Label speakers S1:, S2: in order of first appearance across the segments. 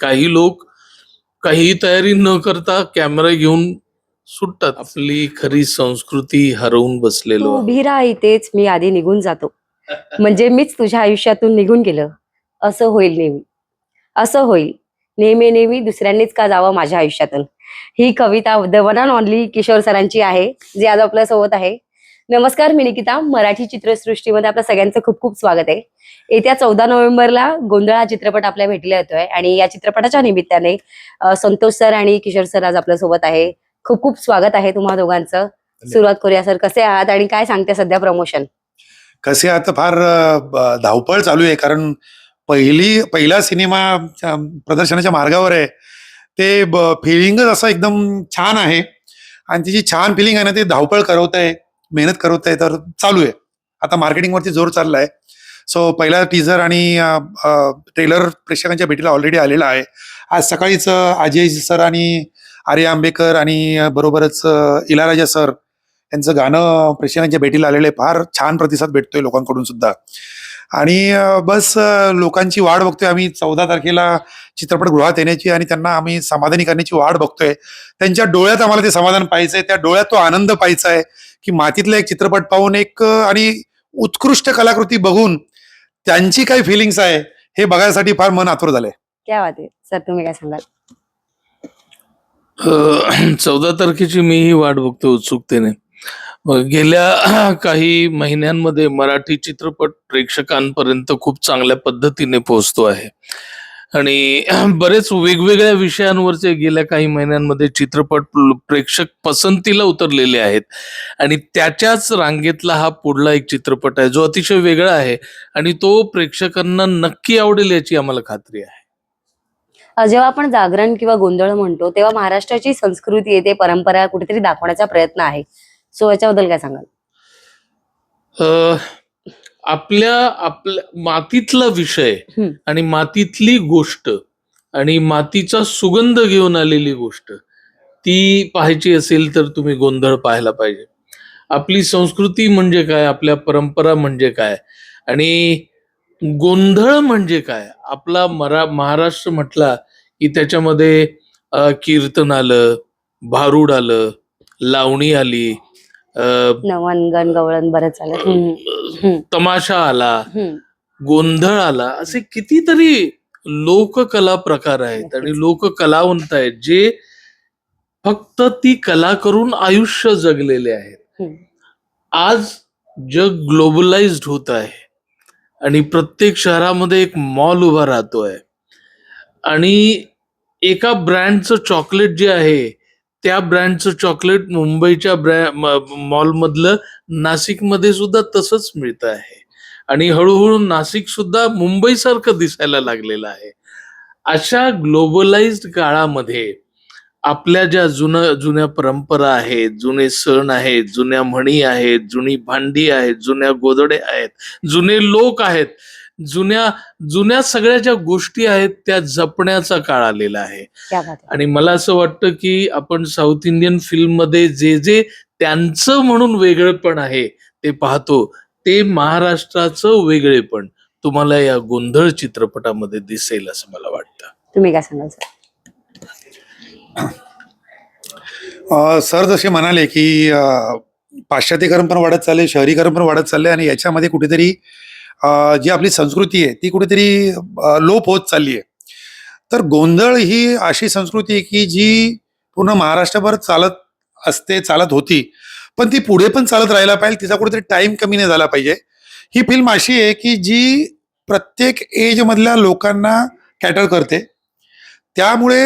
S1: काही लोक काही तयारी न करता कॅमेरा घेऊन सुटतात. आपली खरी संस्कृती हरवून बसलेलो
S2: तू
S1: आहोत.
S2: उभी राहा इथेच मी आधी निघून जातो. म्हणजे मीच तुझ्या आयुष्यातून निघून गेलं. असं होईल नेहमी. असं होईल. नेहमी नेहमी दुसऱ्यांनीच का जावं माझ्या आयुष्यातून? ही कविता the one and only Kishor सरांची आहे जी आज आपल्यासोबत आहे. नमस्कार मी निकिता. मराठी चित्रसृष्टीमध्ये आपल्या सगळ्यांचं खूप खूप स्वागत आहे. येत्या चौदा नोव्हेंबरला गोंधळ हा चित्रपट आपल्या भेटीला येतोय आणि या चित्रपटाच्या निमित्ताने संतोष सर आणि किशोर सर आज आपल्यासोबत आहे. खूप खूप स्वागत आहे तुम्हा दोघांचं. सुरुवात करूया सर कसे आहात आणि काय सांगते सध्या प्रमोशन
S3: कसे आता फार धावपळ चालू आहे कारण पहिली पहिला सिनेमा च्या प्रदर्शनाच्या मार्गावर आहे. ते फिलिंगच असं एकदम छान आहे. आणि तिची छान फिलिंग आहे ना ते धावपळ करवत आहे मेहनत करत आहे तर चालू आहे. आता मार्केटिंगवरती जोर चाललाय. सो पहिला टीझर आणि ट्रेलर प्रेक्षकांच्या भेटीला ऑलरेडी आलेला आहे. आज सकाळीच अजय सर आणि आर्य आंबेकर आणि बरोबरच इलाराजा सर यांचं गाणं प्रेक्षकांच्या भेटीला आलेलं आहे. फार छान प्रतिसाद भेटतोय लोकांकडून सुद्धा. आणि बस लोकांची वाट बघतोय. आम्ही चौदा तारखेला चित्रपटगृहात येण्याची आणि त्यांना आम्ही समाधानी करण्याची वाट बघतोय. त्यांच्या डोळ्यात आम्हाला ते समाधान पाहिजे त्या डोळ्यात तो आनंद पाहिजे आहे की मातीतला एक चित्रपट पाहून एक आणि उत्कृष्ट कलाकृती बघून त्यांची काय फिलिंग्स आहे हे बघायसाठी फार मन आतुर झालंय.
S2: क्या आहे. सर तुम्ही काय सांगाल?
S1: चौदा तारखेची मीही वाट बघतो उत्सुकतेने. गेल्या काही महिन्यांमध्ये मराठी चित्रपट प्रेक्षकांपर्यंत खूप चांगल्या पद्धतीने पोहोचतो आहे. आणि बरेच वेगवेगळ्या विषयांवरचे गेल्या काही महिन्यांमध्ये चित्रपट प्रेक्षक पसंतीला उतरलेले आहेत. आणि त्याच्याच रांगेतला हा पुढला एक चित्रपट आहे जो अतिशय वेगळा आहे आणि तो प्रेक्षकांना नक्की आवडेल याची आम्हाला खात्री आहे.
S2: जेव्हा आपण जागरण किंवा गोंधळ म्हणतो तेव्हा महाराष्ट्राची संस्कृती येते परंपरा कुठेतरी दाखवण्याचा प्रयत्न आहे. सो याच्याबद्दल काय सांगाल?
S1: आपल्या आपल्या मातीतला विषय. आणि मातीतली गोष्ट आणि मातीचा सुगंध घेऊन आलेली गोष्ट ती पाहायची असेल तर तुम्ही गोंधळ पाहायला पाहिजे. आपली संस्कृती म्हणजे काय? आपल्या परंपरा म्हणजे काय? आणि गोंधळ म्हणजे काय? आपला मरा महाराष्ट्र म्हटला की त्याच्यामध्ये कीर्तन आलं भारूड आलं लावणी आली अ,
S2: नवन गण गवळण हम्म, हम्म,
S1: तमाशा आला. गोंधळ आला असे कितीतरी लोककला प्रकार आहेत आणि. लोककलावंत आहेत जे फक्त ती कला करून आयुष्य जगलेले आहेत. आज जग ग्लोबलाइज्ड होत आहे आणि प्रत्येक शहरामध्ये एक मॉल उभा राहतोय आणि एका ब्रँडचं चॉकलेट जे आहे त्या ब्रँडचं चॉकलेट मुंबईच्या ब्रॅ मॉलमधलं नाशिकमध्ये सुद्धा तसंच मिळतं आहे. आणि हळूहळू नाशिक सुद्धा मुंबईसारखं दिसायला लागलेलं आहे. अशा ग्लोबलाइज काळामध्ये आपल्या ज्या जुन्या जुन्या परंपरा आहेत जुने सण आहेत जुन्या म्हणी आहेत जुनी भांडी आहेत जुन्या गोदडे आहेत जुने लोक आहेत जुन्या जुन्या सगळ्या ज्या गोष्टी आहेत त्या जपण्याचा काळ आलेला आहे.
S2: क्या बात आहे
S1: आणि मला असं वाटतं की आपण साऊथ इंडियन फिल्ममध्ये जे जे त्यांचं म्हणून वेगळेपण आहे ते पाहतो ते महाराष्ट्राचं वेगळेपण तुम्हाला या गोंधळ चित्रपटामध्ये दिसेल असं मला वाटतं.
S2: तुम्ही काय सांगाल सर?
S3: अ, सर जसे म्हणाले की पाश्चात्यकरण पण वाढत चालले शहरीकरण पण वाढत चालले आणि याच्यामध्ये कुठेतरी जी आपली संस्कृती आहे ती कुठेतरी लोप होत चालली आहे. तर गोंधळ ही अशी संस्कृती आहे की जी पूर्ण महाराष्ट्रभर चालत असते चालत होती पण ती पुढे पण चालत राहायला पाहिजे तिचा कुठेतरी टाइम कमी नाही झाला पाहिजे. ही फिल्म अशी आहे की जी प्रत्येक एजमधल्या लोकांना कॅटर करते. त्यामुळे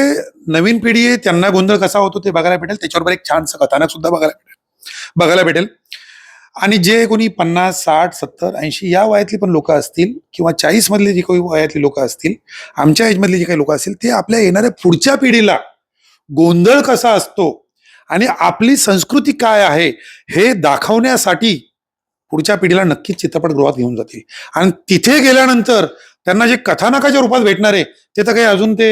S3: नवीन पिढी त्यांना गोंधळ कसा होतो ते बघायला भेटेल. त्याच्यावर एक छानसं कथानक सुद्धा बघायला भेटेल. बघायला भेटेल. आणि जे कोणी पन्नास साठ सत्तर ऐंशी या वयातली पण लोक असतील किंवा चाळीस मधले जी काही वयातली लोक असतील आमच्या एजमधली जी काही लोक असतील ते आपल्या येणाऱ्या पुढच्या पिढीला गोंधळ कसा असतो आणि आपली संस्कृती काय आहे हे दाखवण्यासाठी पुढच्या पिढीला नक्कीच चित्रपटगृहात घेऊन जातील आणि तिथे गेल्यानंतर त्यांना जे कथानकाच्या रूपात भेटणार आहे ते तर काही अजून ते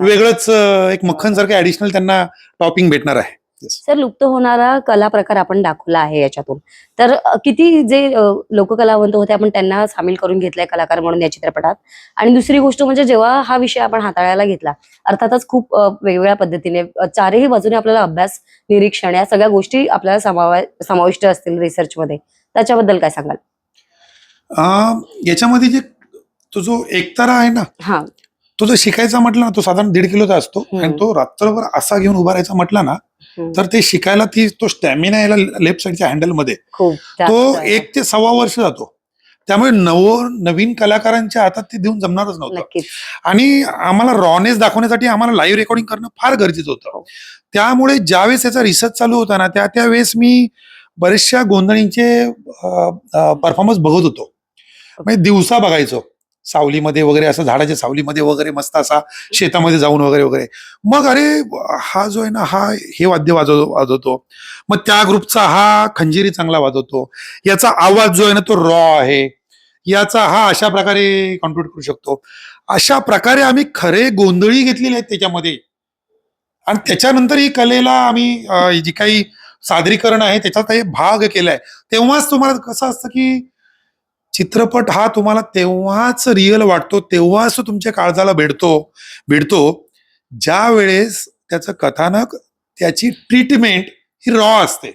S2: वेगळाच
S3: एक मक्खन सारखं ऍडिशनल त्यांना टॉपिंग भेटणार आहे.
S2: सर लुप्त होणारा कला प्रकार आपण दाखवला आहे याच्यातून. तर किती जे लोककलावंत होते आपण त्यांना सामील करून घेतलंय कलाकार म्हणून या चित्रपटात. आणि दुसरी गोष्ट म्हणजे जेव्हा हा विषय आपण हाताळायला घेतला अर्थातच खूप वेगवेगळ्या पद्धतीने चारही बाजूने आपल्याला अभ्यास निरीक्षण या सगळ्या गोष्टी आपल्याला समावा समाविष्ट असतील रिसर्चमध्ये त्याच्याबद्दल काय सांगाल?
S3: याच्यामध्ये जे तो जो एकतारा आहे ना
S2: हा.
S3: तो जर शिकायचा म्हटला ना तो साधारण दीड किलोचा असतो. आणि तो रात्रभर असा घेऊन उभा राहायचा म्हटला ना. तर ते शिकायला ती तो स्टॅमिना यायला लेफ्ट साईडच्या हँडलमध्ये
S2: खूप
S3: तो. एक ते सव्वा वर्ष जातो त्यामुळे नव नवीन कलाकारांच्या हातात ते देऊन जमणारच नव्हतं आणि आम्हाला रॉनेस दाखवण्यासाठी आम्हाला लाईव्ह रेकॉर्डिंग करणं फार गरजेचं होतं
S2: हो.
S3: त्यामुळे ज्यावेळेस याचा रिसर्च चालू होता ना त्या त्यावेळेस मी बरेचशा गोंधळींचे परफॉर्मन्स बघत होतो म्हणजे दिवसा बघायचो सावलीमध्ये वगैरे असं झाडाच्या सावलीमध्ये वगैरे मस्त असा शेतामध्ये जाऊन वगैरे वगैरे. मग अरे हा जो आहे ना हा हे वाद्य वाजव वाजवतो. मग त्या ग्रुपचा हा खंजिरी चांगला वाजवतो. याचा आवाज जो आहे ना तो रॉ आहे. याचा हा अशा प्रकारे कॉन्ट्रीब्यूट करू शकतो. अशा प्रकारे आम्ही खरे गोंधळी घेतलेले आहेत त्याच्यामध्ये. आणि त्याच्यानंतर ही कलेला आम्ही जी काही सादरीकरण आहे त्याच्यात हे भाग केलाय. तेव्हाच तुम्हाला कसं असतं की चित्रपट हा तुम्हाला तेव्हाच रिअल वाटतो तेव्हाच तो तुमच्या काळजाला भेटतो भेटतो ज्या वेळेस त्याचं कथानक त्याची ट्रीटमेंट ही रॉ असते.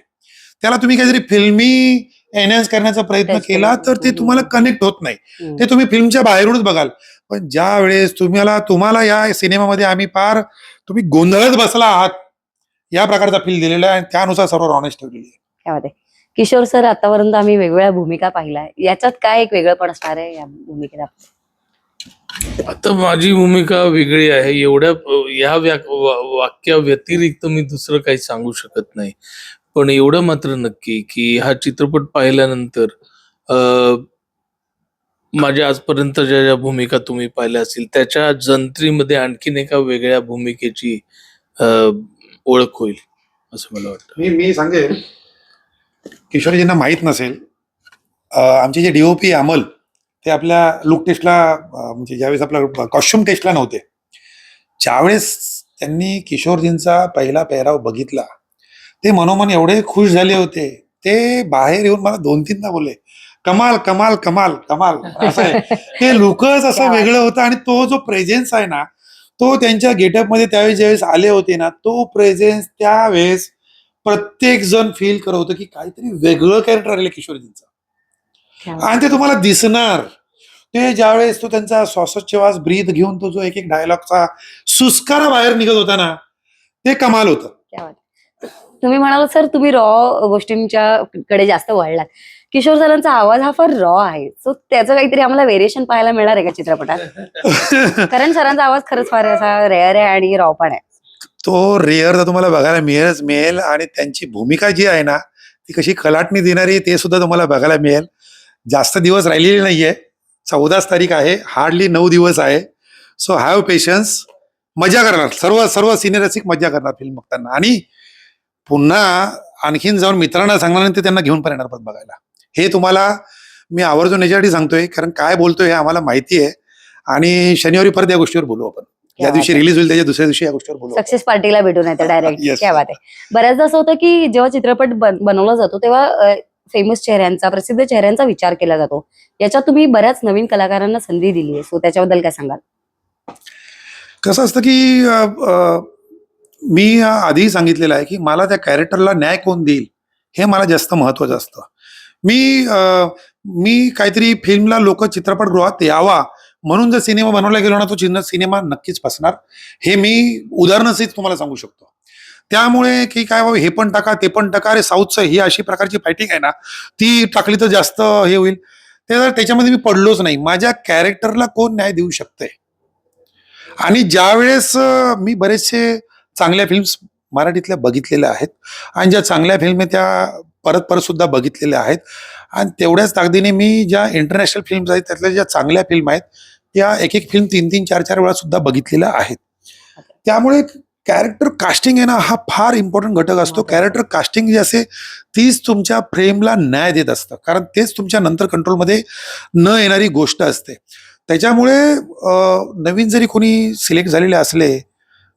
S3: त्याला तुम्ही काहीतरी फिल्मी एनहान्स करण्याचा प्रयत्न केला तर ते. तुम्हाला कनेक्ट होत नाही.
S2: हम्म.
S3: ते तुम्ही फिल्मच्या बाहेरूनच बघाल. पण ज्या वेळेस तुम्हाला तुम्हाला या सिनेमामध्ये आम्ही फार तुम्ही गोंधळत बसला आहात या प्रकारचा फील दिलेला आहे आणि त्यानुसार सर्व रॉनेस ठेवलेली आहे.
S2: किशोर सर आतापर्यंत आम्ही वेगवेगळ्या भूमिका पाहिल्या. याच्यात काय एक वेगळंपण असणार आहे या भूमिकेला?
S1: आता माझी भूमिका वेगळी आहे. एवढ्या या वाक्या व्यतिरिक्त मी दुसरं काही सांगू शकत नाही. पण एवढं मात्र नक्की की हा चित्रपट पाहिल्यानंतर अ, माझ्या आजपर्यंत ज्या ज्या भूमिका तुम्ही पाहिल्या असतील त्याच्या जंत्रीमध्ये आणखीन एका वेगळ्या भूमिकेची अ, ओळख होईल असं मला वाटतं.
S3: मी मी सांगेन किशोरीजींना माहीत नसेल आमचे जे डीओपी अमल ते आपल्या लुक टेस्टला म्हणजे ज्यावेळेस आपला कॉस्ट्युम टेस्टला नव्हते ज्यावेळेस त्यांनी किशोरजींचा पहिला पेहराव बघितला ते मनोमन एवढे खुश झाले होते ते बाहेर येऊन मला दोन तीनदा बोलले कमाल कमाल कमाल कमाल असं आहे ते लुकच असं. वेगळं होतं आणि तो जो प्रेझेन्स आहे ना तो त्यांच्या गेटअपमध्ये त्यावेळेस ज्यावेळेस आले होते ना तो प्रेझेन्स त्यावेळेस प्रत्येक जण फील करत होतं की काहीतरी वेगळं कॅरेक्टर आलेलं किशोरजींचं. आणि ते तुम्हाला दिसणार. ते ज्यावेळेस तो त्यांचा श्वासोच्छवास ब्रीथ घेऊन तो जो एक एक डायलॉगचा सुस्कारा बाहेर निघत होता ना ते कमाल होतं.
S2: तुम्ही म्हणाल सर तुम्ही रॉ गोष्टींच्या कडे जास्त वळलात. किशोर सरांचा आवाज हा फार रॉ आहे. सो त्याचं काहीतरी आम्हाला व्हेरिएशन पाहायला मिळणार आहे का चित्रपटात? कारण सरांचा आवाज खरंच फार असा रेअर आहे आणि रॉ पण आहे.
S3: तो रेअर तर तुम्हाला बघायला मिळेलच मिळेल आणि त्यांची भूमिका जी आहे ना ती कशी कलाटणी देणारी ते सुद्धा तुम्हाला बघायला मिळेल. जास्त दिवस राहिलेले नाहीये. चौदाच तारीख आहे हार्डली नऊ दिवस आहे. सो हॅव पेशन्स मजा करणार. सर्व सर्व सिनियर मजा करणार फिल्म बघताना. आणि पुन्हा आणखीन जाऊन मित्रांना सांगणार ते त्यांना घेऊन पण येणार परत बघायला. हे तुम्हाला मी आवर्जून याच्यासाठी सांगतोय कारण काय बोलतोय हे आम्हाला माहिती आहे. आणि शनिवारी परत या गोष्टीवर बोलू आपण.
S2: क्या
S3: या दिवशी. रिलीज होईल त्याच्या दुसऱ्या दिवशी या गोष्टीवर.
S2: सक्सेस पार्टीला भेटून येतं डायरेक्ट. काय बात आहे बऱ्याचदा असं होतं की जेव्हा चित्रपट बन- बनवला जातो तेव्हा फेमस चेहऱ्यांचा प्रसिद्ध चेहऱ्यांचा विचार केला जातो याच्यात तुम्ही बऱ्याच नवीन कलाकारांना संधी दिली आहे सो त्याच्याबद्दल काय सांगाल
S3: कसं असतं की मी आधीही सांगितलेलं आहे की मला त्या कॅरेक्टरला न्याय कोण देईल हे मला जास्त महत्वाचं असतं मी मी काहीतरी फिल्मला लोक चित्रपटगृहात यावा म्हणून जर सिनेमा बनवला गेलो ना तो चिन्ह सिनेमा नक्कीच फसणार. हे मी उदाहरणसहित तुम्हाला सांगू शकतो. त्यामुळे की काय बाबा हे पण टाका ते पण टाका. अरे साऊथचं ही अशी प्रकारची फायटिंग आहे ना ती टाकली तर जास्त हे होईल. ते त्याच्यामध्ये मी पडलोच नाही माझ्या कॅरेक्टरला कोण न्याय देऊ शकतंय? आणि ज्यावेळेस मी बरेचसे चांगल्या फिल्म्स मराठीतल्या बघितलेल्या आहेत. आणि ज्या चांगल्या फिल्म त्या परत परत सुद्धा बघितलेल्या आहेत. आणि तेवढ्याच ताकदीने मी ज्या इंटरनॅशनल फिल्म्स आहेत त्यातल्या ज्या चांगल्या फिल्म आहेत त्या एक एक फिल्म तीन तीन चार चार वेळा सुद्धा बघितलेल्या आहेत. त्यामुळे कॅरेक्टर कास्टिंग आहे ना हा फार इम्पॉर्टंट घटक असतो. कॅरेक्टर कास्टिंग जे असते तीच तुमच्या फ्रेमला न्याय देत असतं. कारण तेच तुमच्या नंतर कंट्रोलमध्ये न येणारी गोष्ट असते. त्याच्यामुळे नवीन जरी कोणी सिलेक्ट झालेले असले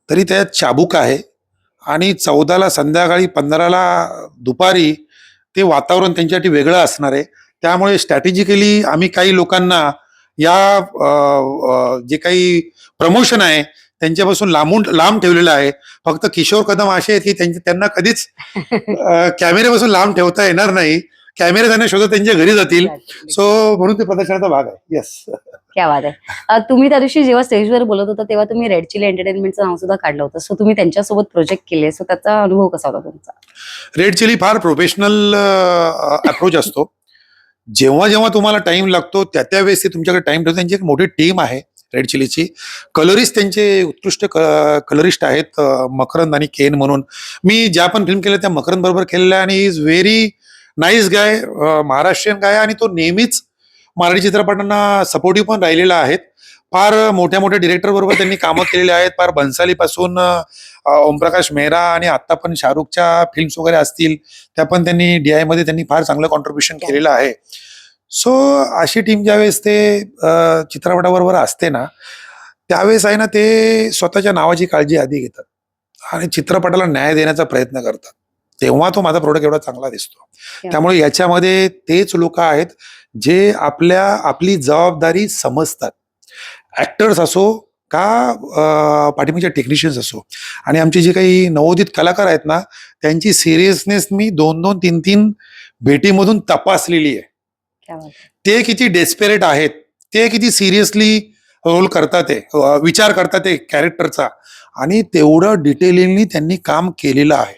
S3: तरी त्यात चाबूक आहे. आणि चौदाला संध्याकाळी पंधराला दुपारी ते वातावरण त्यांच्यासाठी वेगळं असणार आहे. त्यामुळे स्ट्रॅटेजिकली आम्ही काही लोकांना या जे काही प्रमोशन आहे त्यांच्यापासून लांबून लांब ठेवलेलं आहे. फक्त किशोर कदम असे आहेत की त्यांना कधीच कॅमेऱ्यापासून लांब ठेवता येणार नाही. कॅमेरे त्यांना शोधत त्यांच्या घरी जातील. सो म्हणून ते प्रदर्शनाचा भाग आहे. येस
S2: क्या बात आहे. तुम्ही त्या दिवशी जेव्हा स्टेजवर बोलत होता तेव्हा तुम्ही रेड चिली एंटरटेनमेंटचं नाव सुद्धा काढलं होतं. सो तुम्ही त्यांच्यासोबत प्रोजेक्ट केले. सो त्याचा अनुभव कसा होता तुमचा?
S3: रेड चिली फार प्रोफेशनल अप्रोच असतो. जेव्हा जेव्हा तुम्हाला टाइम लागतो त्या त्या वेळेस ते तुमच्याकडे टाइम ठेवतो त्यांची एक मोठी टीम आहे रेड चिलीची कलरिस्ट त्यांचे उत्कृष्ट कलरिस्ट आहेत मकरंद आणि केन म्हणून. मी ज्या पण फिल्म केल्या त्या मकरंद बरोबर केलेल्या आणि is very nice guy Maharashtrian guy आणि तो नेहमीच मराठी चित्रपटांना सपोर्टिव्ह पण राहिलेला आहेत. फार मोठ्या मोठ्या डिरेक्टर बरोबर त्यांनी कामं केलेली आहेत. फार बन्सालीपासून ओमप्रकाश मेहरा आणि आता पण शाहरुखच्या फिल्म्स वगैरे असतील त्या पण त्यांनी डी मध्ये त्यांनी फार चांगलं कॉन्ट्रीब्युशन केलेलं आहे. सो अशी टीम ज्यावेळेस ते चित्रपटाबरोबर असते ना त्यावेळेस आहे ना ते स्वतःच्या नावाची काळजी आधी घेतात आणि चित्रपटाला न्याय देण्याचा प्रयत्न करतात. तेव्हा तो माझा प्रोडक्ट एवढा चांगला दिसतो. त्यामुळे याच्यामध्ये तेच लोक आहेत जे आपल्या आपली जबाबदारी समजतात. ऍक्टर्स असो का पाठीमागचे टेक्निशियन्स असो. आणि आमचे जे काही नवोदित कलाकार आहेत ना त्यांची सिरियसनेस मी दोन दोन तीन तीन भेटीमधून तपासलेली आहे. ते किती डेस्पेरेट आहेत ते किती सिरियसली रोल करतात ते विचार करतात ते कॅरेक्टरचा आणि तेवढं डिटेलिंगली त्यांनी काम केलेलं आहे.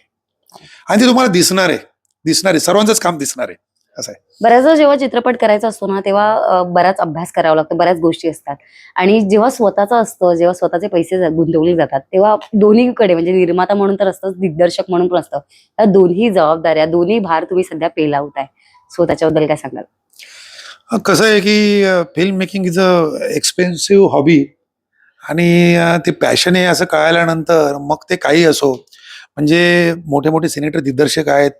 S3: आणि ते तुम्हाला दिसणार आहे दिसणार आहे सर्वांचंच काम दिसणार. आहे असं आहे.
S2: बऱ्याचदा जेव्हा चित्रपट करायचा असतो ना तेव्हा बराच अभ्यास करावा लागतो बऱ्याच गोष्टी असतात. आणि जेव्हा स्वतःचा असतं जेव्हा स्वतःचे पैसे गुंतवले जातात तेव्हा दोन्हीकडे म्हणजे निर्माता म्हणून तर असतं दिग्दर्शक म्हणून पण असतं. या दोन्ही जबाबदाऱ्या दोन्ही भार तुम्ही सध्या पेलावताय सो त्याच्याबद्दल काय सांगाल?
S3: कसं आहे की film making is a expensive hobby आणि ते पॅशन आहे असं कळाल्यानंतर मग ते काही असो म्हणजे मोठे मोठे सिनेटर दिग्दर्शक आहेत.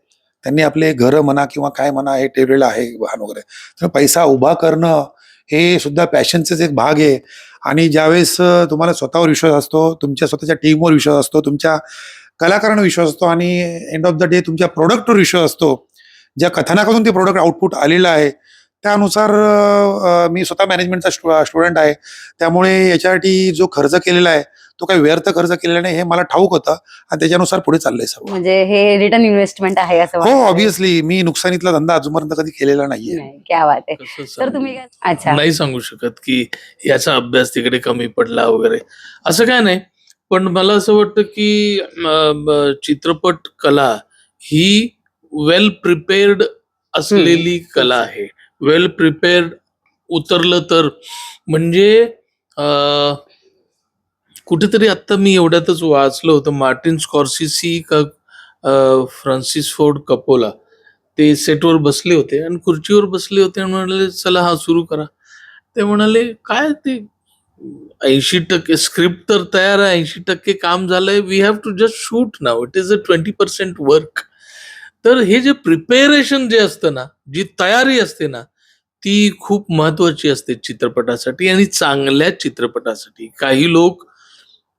S3: त्यांनी आपले घरं म्हणा किंवा काय म्हणा हे ठेवलेलं आहे वाहन वगैरे. तर पैसा उभा करणं हे सुद्धा पॅशनचेच एक भाग आहे. आणि ज्यावेळेस तुम्हाला स्वतःवर विश्वास असतो तुमच्या स्वतःच्या टीमवर विश्वास असतो तुमच्या कलाकारांवर विश्वास असतो आणि एंड ऑफ द डे तुमच्या प्रोडक्टवर विश्वास असतो. ज्या कथानकातून ते प्रोडक्ट आउटपुट आलेलं आहे त्यानुसार मी स्वतः मॅनेजमेंटचा स्टुडंट आहे. त्यामुळे याच्यासाठी जो खर्च केलेला आहे तो काही व्यर्थ खर्च केलेला नाही हे मला ठाऊक होतं आणि त्याच्यानुसार पुढे चाललंय सर्व.
S2: म्हणजे हे रिटर्न इन्व्हेस्टमेंट आहे असं
S3: हो. ऑब्विसली मी नुकसानीतला धंदा अजूनपर्यंत कधी केलेला नाहीये.
S2: नाही, क्या बात आहे.
S1: कसं
S2: तर
S1: सांगू?
S2: तुम्ही काय अच्छा.
S1: नाही सांगू शकत की याचा अभ्यास तिकडे कमी पडला वगैरे. असं काय नाही पण मला असं वाटतं की अं, ब- चित्रपट कला ही वेल प्रिपेर्ड असलेली कला आहे. वेल प्रिपेर्ड उतरलं तर म्हणजे अं, कुठेतरी आता मी एवढ्यातच वाचलं होतं. मार्टिन स्कॉर्सिसी का फ्रान्सिस फोर्ड कपोला. ते सेटवर बसले होते आणि खुर्चीवर बसले होते आणि म्हणाले चला हा सुरू करा. ते म्हणाले काय ते? ऐंशी टक्के स्क्रिप्ट तर तयार आहे. ऐंशी टक्के काम झालंय. We have to just shoot now it is a twenty percent work तर हे जे प्रिपेरेशन जे असतं ना जी तयारी असते ना ती खूप महत्वाची असते चित्रपटासाठी आणि चांगल्या चित्रपटासाठी. काही लोक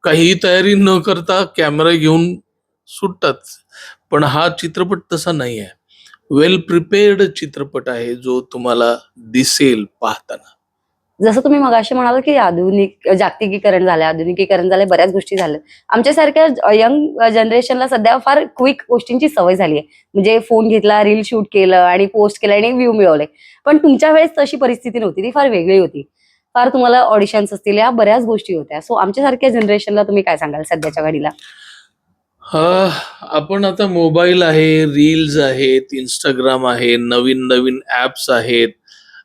S1: काही तयारी न करता कॅमेरा घेऊन सुटतात. पण हा चित्रपट तसा नाही आहे वेल प्रिपेर्ड चित्रपट आहे जो तुम्हाला दिसेल पाहताना.
S2: जसं तुम्ही मगाशी म्हणाल की आधुनिक जागतिकीकरण झालं आधुनिकीकरण झालं बऱ्याच गोष्टी झाल्या आमच्यासारख्या यंग जनरेशनला सध्या फार क्विक गोष्टींची सवय झाली आहे म्हणजे फोन घेतला रील शूट केलं आणि पोस्ट केलं आणि व्ह्यू मिळवले. पण तुमच्या वेळेस तशी परिस्थिती नव्हती ती फार वेगळी होती. फार तुम्हाला ऑडिशन्स असतील या बऱ्याच गोष्टी होत्या. सो आमच्यासारख्या जनरेशनला तुम्ही काय सांगाल सध्याच्या घडीला?
S1: आपण आता मोबाईल आहे रील्स आहेत इंस्टाग्राम आहे नवीन नवीन ऍप्स आहेत.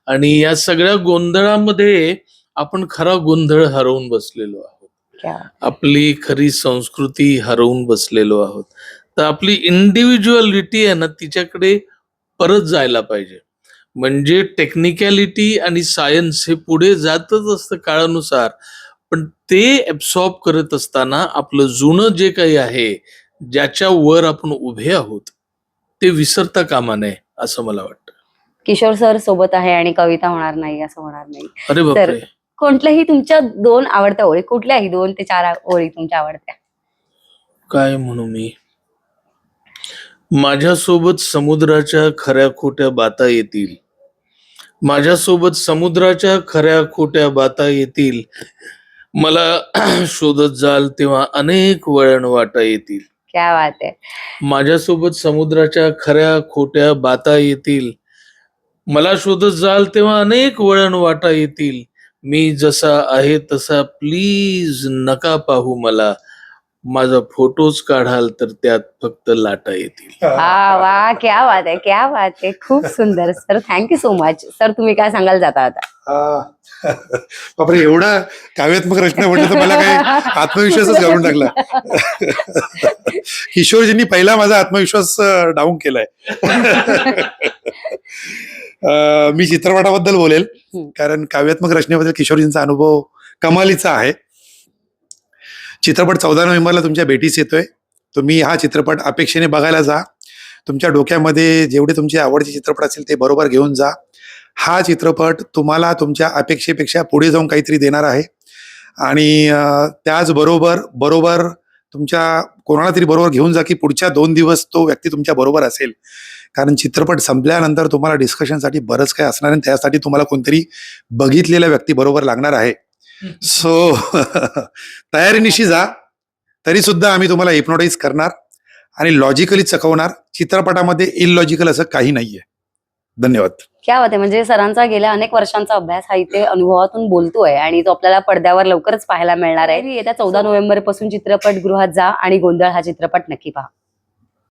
S1: आणि या सगळ्या गोंधळामध्ये आपण खरा गोंधळ हरवून बसलेलो आहोत. आपली खरी संस्कृती हरवून बसलेलो आहोत. तर आपली इंडिव्हिज्युअलिटी आहे ना तिच्याकडे परत जायला पाहिजे. म्हणजे टेक्निकॅलिटी आणि सायन्स हे पुढे जातच असतं काळानुसार. पण ते ऍब्सॉर्ब करत असताना आपलं जुनं जे काही आहे ज्याच्या वर आपण उभे आहोत ते विसरता कामा नये असं मला वाटतं.
S2: किशोर सर सोबत आहे आणि कविता होणार नाही असं होणार नाही.
S1: अरे बापरे!
S2: कोणत्याही तुमच्या दोन आवडत्या ओळी कुठल्याही दोन ते चार ओळी तुमच्या आवडत्या?
S1: काय म्हणू मी? माझ्यासोबत समुद्राच्या खऱ्या खोट्या बाता येतील. माझ्यासोबत समुद्राच्या खऱ्या खोट्या बाता येतील. मला शोधत जाल तेव्हा अनेक वळण वाटा येतील.
S2: क्या बात आहे.
S1: माझ्यासोबत समुद्राच्या खऱ्या खोट्या बाता येतील. मला शोधत जाल तेव्हा अनेक वळण वाटा येतील. मी जसा आहे तसा प्लीज नका पाहू मला. माझा फोटोज काढाल तर त्यात फक्त लाटा येतील.
S2: वा वा क्या बात आहे क्या बात आहे. खूप सुंदर sir thank you so much sir तुम्ही काय सांगाल जाता आता?
S3: बापरे एवढा काव्यात्मक रचना म्हटलं तर मला काही आत्मविश्वासच घालून टाकला. किशोरजींनी पहिला माझा आत्मविश्वास डाऊन केलाय. मी चित्रपटाबद्दल बोलेल. कारण काव्यात्मक रचनेबद्दल किशोरजींचा अनुभव कमालीचा आहे. चित्रपट चौदा नोव्हेंबरला तुमच्या भेटीस येतोय. तुम्ही हा चित्रपट अपेक्षेने बघायला जा. तुमच्या डोक्यामध्ये जेवढे तुमचे आवडचे चित्रपट असतील ते बरोबर घेऊन जा. हा चित्रपट तुम्हाला तुमच्या अपेक्षेपेक्षा पुढे जाऊन काहीतरी देणार आहे. आणि त्याचबरोबर बरोबर तुमच्या कोणाला तरी बरोबर घेऊन जा की पुढच्या दोन दिवस तो व्यक्ती तुमच्या बरोबर असेल. कारण चित्रपट संपल्यानंतर तुम्हाला डिस्कशनसाठी बरंच काय असणार आणि त्यासाठी तुम्हाला कोणतरी बघितलेल्या व्यक्ती बरोबर लागणार आहे. सो तयारीनिशी जा. तरी सुद्धा आम्ही तुम्हाला हिप्नोटाईज करणार आणि लॉजिकली चकवणार. चित्रपटामध्ये इलॉजिकल असं काही नाहीये. धन्यवाद.
S2: क्या आहे. म्हणजे सरांचा गेल्या अनेक वर्षांचा अभ्यास हा इथे अनुभवातून बोलतोय आणि तो आपल्याला पडद्यावर लवकरच पाहायला मिळणार आहे. येत्या चौदा नोव्हेंबरपासून चित्रपट गृहात जा आणि गोंधळ हा चित्रपट नक्की पहा.